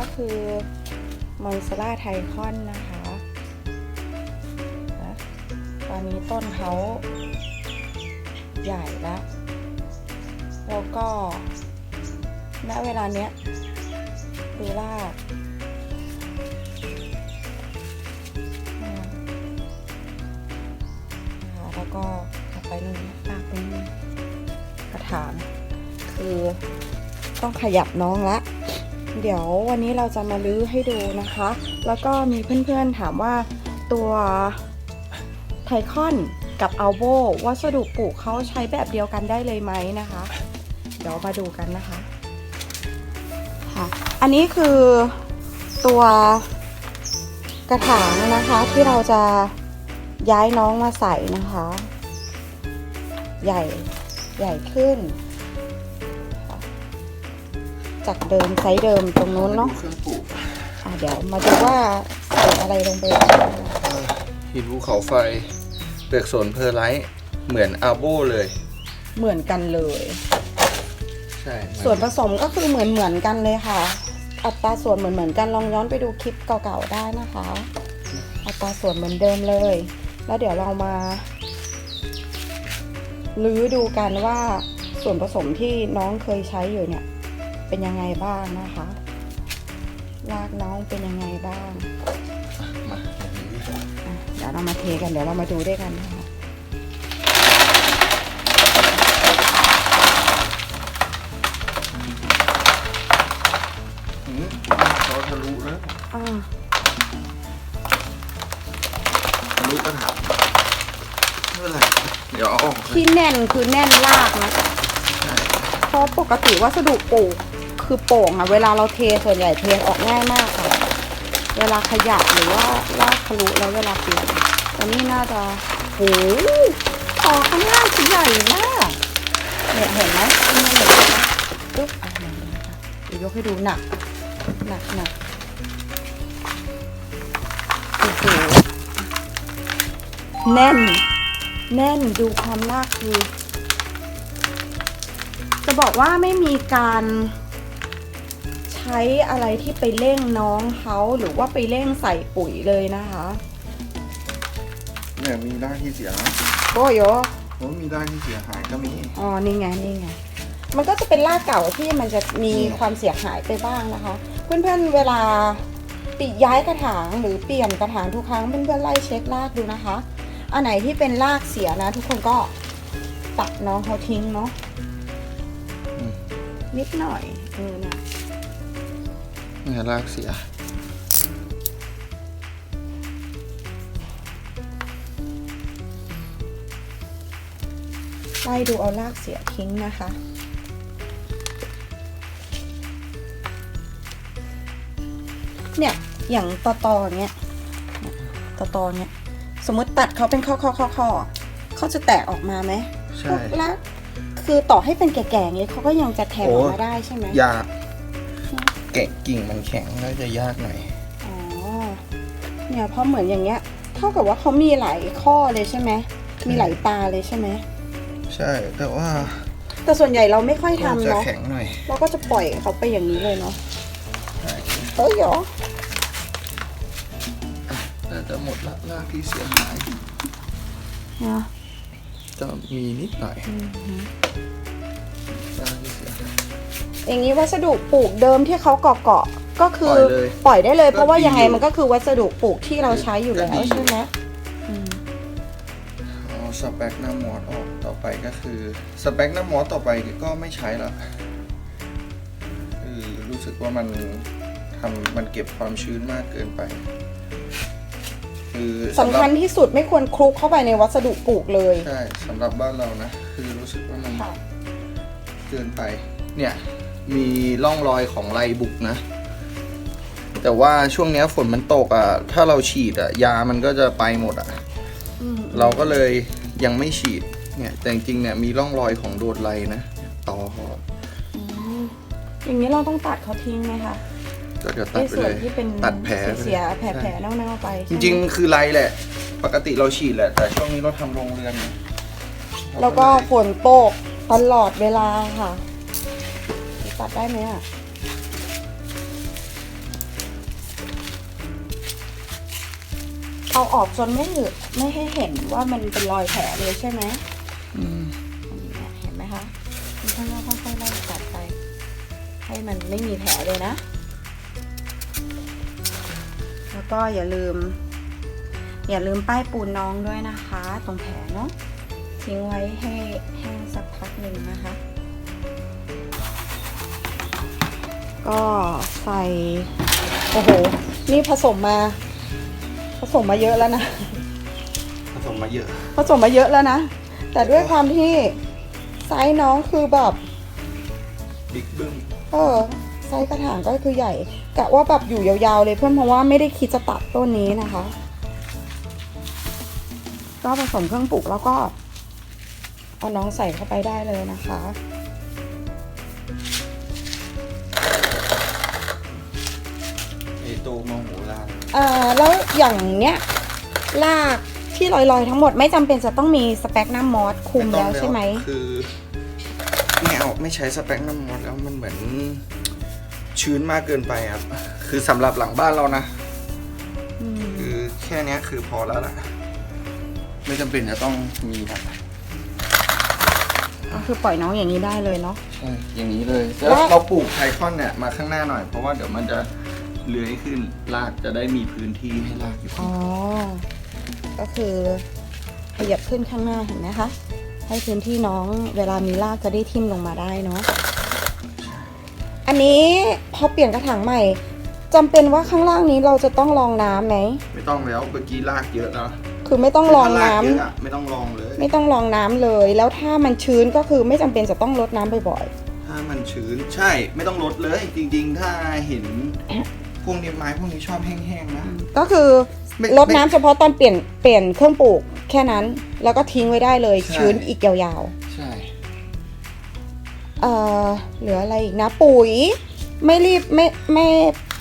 ก็คือมอนซาร่าไทคอนนะคะนะตอนนี้ต้นเขาใหญ่แล้ว แล้วก็ณเวลาเนี้ยดูรากอ่าแล้วก็ไปนู่นรากตรงนี้กระถางคือต้องขยับน้องละ เดี๋ยววันนี้เราจะมาลื้อให้ดูนะคะ แล้วก็มีเพื่อนๆถามว่าตัวไทคอนกับอัลโบวัสดุปลูกเขาใช้แบบเดียวกันได้เลยไหมนะคะ เดี๋ยวมาดูกันนะคะค่ะอันนี้คือตัวกระถางนะคะที่เราจะย้ายน้องมาใส่นะคะ ใหญ่ใหญ่ขึ้น จากเดิมไซส์เดิมตรงนู้นเนาะเครื่องปลูกอะเดี๋ยวมาดูว่าใส่อะไรลงไปบ้างหินภูเขาไฟเปลือกสนเพอร์ไลท์เหมือนอาโบเลย เหมือนกันเลย ใช่ส่วนผสมก็คือเหมือนเหมือนกันเลยค่ะ อัตราส่วนเหมือนเหมือนกันลองย้อนไปดูคลิปเก่าๆได้นะคะ อัตราส่วนเหมือนเดิมเลย แล้วเดี๋ยวเรามาลื้อดูกันว่าส่วนผสมที่น้องเคยใช้อยู่เนี่ย เป็นยังไงบ้างนะคะรากน้องเป็นยังไงบ้างมาอย่างนี้อะเดี๋ยวเรามาเทกันเดี๋ยวเรามาดูด้วยกันนะคะหืมเขาทะลุแล้วอ่า ทะลุกระถางไม่เป็นไรเดี๋ยวเอาออกเลยที่แน่นคือแน่นรากนะใช่ เพราะปกติวัสดุปลูก คือโป่งอะเวลาเราเทส่วนใหญ่เทออกง่ายมากค่ะ เวลาขยับหรือว่าลากทะลุแล้วเวลาเปลี่ยนแต่นี่น่าจะโหออกข้างล่างคือใหญ่มากเนี่ยเห็นไหมนี่เห็นไหมปึ๊บอะเดี๋ยวนะเดี๋ยวยกให้ดูหนักหนักหนักโอ้โหแน่น แน่นดูความลากคือ จะบอกว่าไม่มีการ ช้อะไรที่ไปเร่งน้องเขาหรือว่าไปเร่งใส่ปุ๋ยเลยนะคะเนี่ยมีด้านที่เสียนะโอ้โยโอ้มีด้านที่เสียหายก็มีอ๋อนี่ไงนี่ไงมันก็จะเป็นรากเก่าที่มันจะมีอืมความเสียหายไปบ้างนะคะ เพื่อนๆเวลาปิย้ายกระถางหรือเปลี่ยนกระถางทุกครั้งเพื่อนๆไล่เช็ครากดูนะคะ อันไหนที่เป็นรากเสียนะ ทุกคนก็ตัดน้องเขาทิ้งเนาะอืมนิดหน่อยเออเนี่ย เนี่ยรากเสีย ไล่ดูเอารากเสียทิ้งนะคะ เนี่ย อย่างตอตอเนี้ยเนี่ยตอตอเนี้ย สมมติตัดเขาเป็นข้อข้อข้อข้อเขาจะแตกออกมาไหมใช่พวกรากคือต่อให้เป็นแก่ๆอย่างเงี้ยเขาก็ยังจะแทงออกมาได้ใช่ไหมยาก แกะกิ่งมันแข็งน่าจะยากหน่อย อ๋อ เนี่ยเพราะเหมือนอย่างเงี้ย เท่ากับว่าเขามีหลายข้อเลยใช่ไหม มีหลายตาเลยใช่ไหม ใช่ แต่ว่าแต่ส่วนใหญ่เราไม่ค่อยจะทำเนาะ แข็งหน่อยเราก็จะปล่อยเขาไปอย่างนี้เลยเนาะใช่เอ้ยเหรอแต่จะหมดละรากที่เสียหายนะจะมีนิดหน่อย อย่างนี้วัสดุปลูกเดิมที่เขาเกาะเกาะๆก็คือปล่อยเลยปล่อยได้เลย เพราะว่าก็ดียังไงมันก็คือวัสดุปลูกที่เราใช้อยู่แล้วก็ดีใช่ไหมอืมเอาสเปกหน้ามอสออกต่อไปก็คือสเปกหน้ามอสต่อไปก็ไม่ใช้ละคือรู้สึกว่ามันทำมันเก็บความชื้นมากเกินไปคือสำสำหรัคับญที่สุดไม่ควรคลุกเข้าไปในวัสดุปลูกเลยใช่สำหรับบ้านเรานะ คือรู้สึกว่ามันค่ะ เกินไป เนี่ยมีร่องรอยของไรบุกนะ แต่ว่าช่วงเนี้ยฝนมันตกอะ ถ้าเราฉีดอะ ยามันก็จะไปหมดอะอืมเราก็เลยยังไม่ฉีด เนี่ยแต่จริงๆเนี่ยมีร่องรอยของโดนไรนะต่อหออืมอย่างนี้เราต้องตัดเขาทิ้งไหมคะก็เดี๋ยวตัดไอ้ไปส่วเลนยที่เป็นตัดแผลไปเสียๆแผลใช่ๆเน่าๆไป จริงๆ คือไรแหละ ปกติเราฉีดแหละ แต่ช่วงนี้เราทำโรงเรือนไงๆแล้วก็ฝนตก ตลอดเวลาค่ะตัดได้ไหมอะเอาออกจนไม่เหลือไม่ให้เห็นว่ามันเป็นรอยแผลเลยใช่ไหมอืมเห็นไหมคะค่อยๆค่อยๆไล่ตัดไป ให้มันไม่มีแผลเลยนะ แล้วก็อย่าลืม อย่าลืมป้ายปูนน้องด้วยนะคะ ตรงแผลเนาะ ทิ้งไว้ให้แห้งสักพักหนึ่งนะคะ ก็ใส่ โอ้โห นี่ผสมมา ผสมมาเยอะแล้วนะ ผสมมาเยอะ ผสมมาเยอะแล้วนะ แต่ด้วยความที่ไซส์น้องคือแบบบิ๊กบึ้มเออไซส์กระถางก็คือใหญ่กะว่าแบบอยู่ยาวๆเลยเพื่อนเพราะว่าไม่ได้คิดจะตัดต้นนี้นะคะ ก็ผสมเครื่องปลูกแล้วก็ เอาน้องใส่เข้าไปได้เลยนะคะ ไอโตมโหฬารเอ่อแล้วอย่างเนี้ยลากที่ลอยๆทั้งหมดไม่จำเป็นจะต้องมีสเปกน้ำมอสคุมต้อแล้งวใช่ไหม คือไม่เอาไม่ใช้สเปคน้ำมอสแล้วมันเหมือนชื้นมากเกินไปครับ คือสำหรับหลังบ้านเรานะอืมคือแค่เนี้ยคือพอแล้วล่ะ ไม่จำเป็นจะต้องมีครับ ก็คือปล่อยน้องอย่างนี้ได้เลยเนาะ ใช่อย่างนี้เลยแล้แล้ววเราปลูกไทคอนเนี่ยมาข้างหน้าหน่อย เพราะว่าเดี๋ยวมันจะเลื้อยขึ้นรากจะได้มีพื้นที่ให้รากอยู่อ๋อ ก็คือขยับขึ้นข้างหน้าเห็นไหมคะ ให้พื้นที่น้องเวลามีรากจะได้ทิ่มลงมาได้เนาะ อันนี้พอเปลี่ยนกระถางใหม่จำเป็นว่าข้างล่างนี้เราจะต้องรองน้ำไหมไม่ต้องแล้วเมื่อกี้รากเยอะแล้ว คือไม่ต้องรองถ้ารากน้ำเยอะอะไม่ต้องรองเลย ไม่ต้องรองน้ำเลย แล้วถ้ามันชื้นก็คือไม่จำเป็นจะต้องรดน้ำบ่อยถ้ามันชื้นใช่ไม่ต้องลดเลยจริงๆ ถ้าเห็น พวกนี้ไม้พวกนี้ชอบแห้งๆนะ ๆ ก็คือไม่รดน้ำเฉพาะตอนเปลี่ยนเปลี่ยนเครื่องปลูกแค่นั้น แล้วก็ทิ้งไว้ได้เลย ใช่ ชื้นอีกยาวๆ ใช่ เอ่อเหลืออะไรอีกนะ ปุ๋ย ไม่รีบไม่ไม่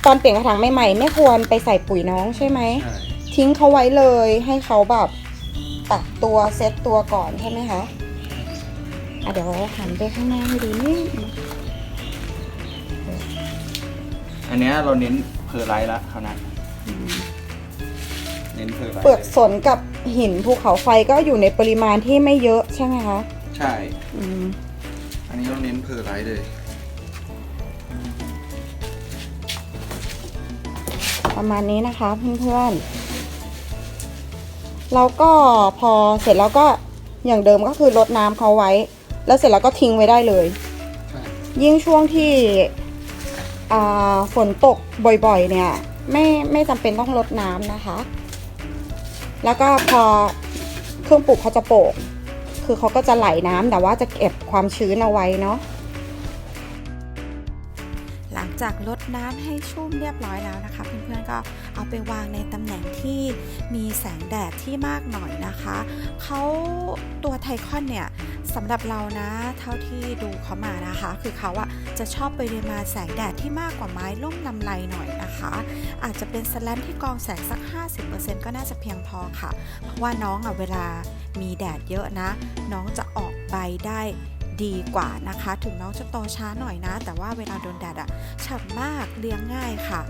ตอนเปลี่ยนกระถางใหม่ๆไม่ควรไปใส่ปุ๋ยน้องใช่ไหมใช่ ทิ้งเขาไว้เลยให้เขาแบบปรับตัวเซตตัวก่อนใช่ไหมคะอะเดี๋ยวหันไปข้างหน้าให้ดูนี่อันเนี้ยเราเน้นเพอร์ไลท์ละเขานะเน้นเพอร์ไลท์เปลือกสนกับหินภูเขาไฟก็อยู่ในปริมาณที่ไม่เยอะใช่ไหมคะใช่ อืมอันนี้เราเน้นเพอร์ไลท์เลยประมาณนี้นะคะเพื่อนๆ แล้วก็พอเสร็จแล้วก็อย่างเดิมก็คือรดน้ำเขาไว้ แล้วเสร็จแล้วก็ทิ้งไว้ได้เลยใช่ยิ่งช่วงที่อ่าฝนตกบ่อยๆ เนี่ย ไม่ไม่จำเป็นต้องรดน้ำนะคะ แล้วก็พอเครื่องปลูกเขาจะโปกคือเขาก็จะไหลน้ำแต่ว่าจะเก็บความชื้นเอาไว้เนาะหลัง จากลดน้ำให้ชุ่มเรียบร้อยแล้วนะคะ เพื่อนๆก็เอาไปวางในตำแหน่งที่มีแสงแดดที่มากหน่อยนะคะเขาตัวไทคอนเนี่ยสำหรับเรานะเท่าที่ดูเขามานะคะ คือเขาอะจะชอบไปเริมาแสงแดดที่มากกว่าไม้ล่มลำไรหน่อยนะคะ อาจจะเป็นสแลนที่กองแสงสัก 50%ก็น่าจะเพียงพอค่ะ เพราะว่าน้องอะเวลามีแดดเยอะนะ น้องจะออกใบได้ ดีกว่านะคะ ถึงน้องจะโตช้าหน่อยนะ แต่ว่าเวลาโดนแดดอะฉ่ำมากเลี้ยงง่ายค่ะ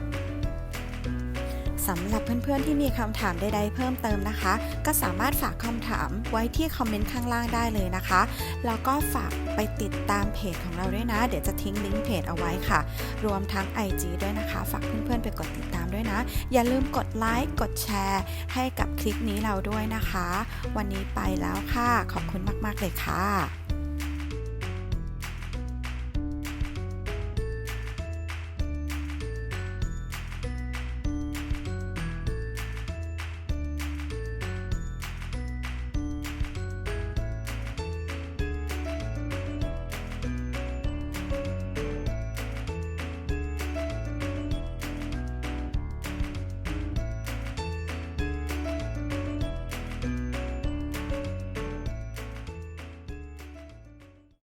สำหรับเพื่อนๆที่มีคำถามใดๆเพิ่มเติมนะคะ ก็สามารถฝากคำถามไว้ที่คอมเมนต์ข้างล่างได้เลยนะคะ แล้วก็ฝากไปติดตามเพจของเราด้วยนะ เดี๋ยวจะทิ้งลิงก์เพจเอาไว้ค่ะ รวมทั้ง IG ด้วยนะคะ ฝากเพื่อนๆไปกดติดตามด้วยนะ อย่าลืมกดไลค์กดแชร์ ให้กับคลิปนี้เราด้วยนะคะ วันนี้ไปแล้วค่ะ ขอบคุณมากๆเลยค่ะ